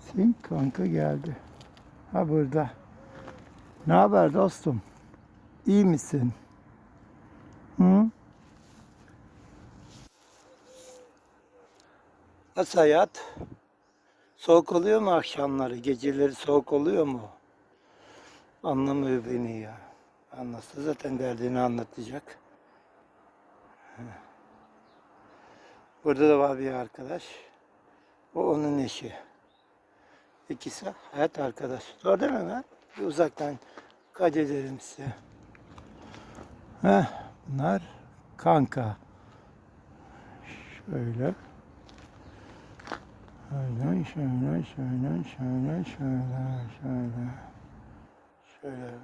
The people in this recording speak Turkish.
Senin kanka geldi. Ha burada. Ne haber dostum? İyi misin? Hı? Nasıl hayat? Soğuk oluyor mu akşamları? Geceleri soğuk oluyor mu? Anlamıyor beni ya. Anlatsa zaten derdini anlatacak. Burada da var bir arkadaş. O onun eşi. İkisi hayat arkadaş. Doğru değil mi ben? Bir uzaktan kaydedelim size. Heh, bunlar kanka. Şöyle. Şöyle, şöyle, şöyle, şöyle, şöyle, şöyle. Şöyle.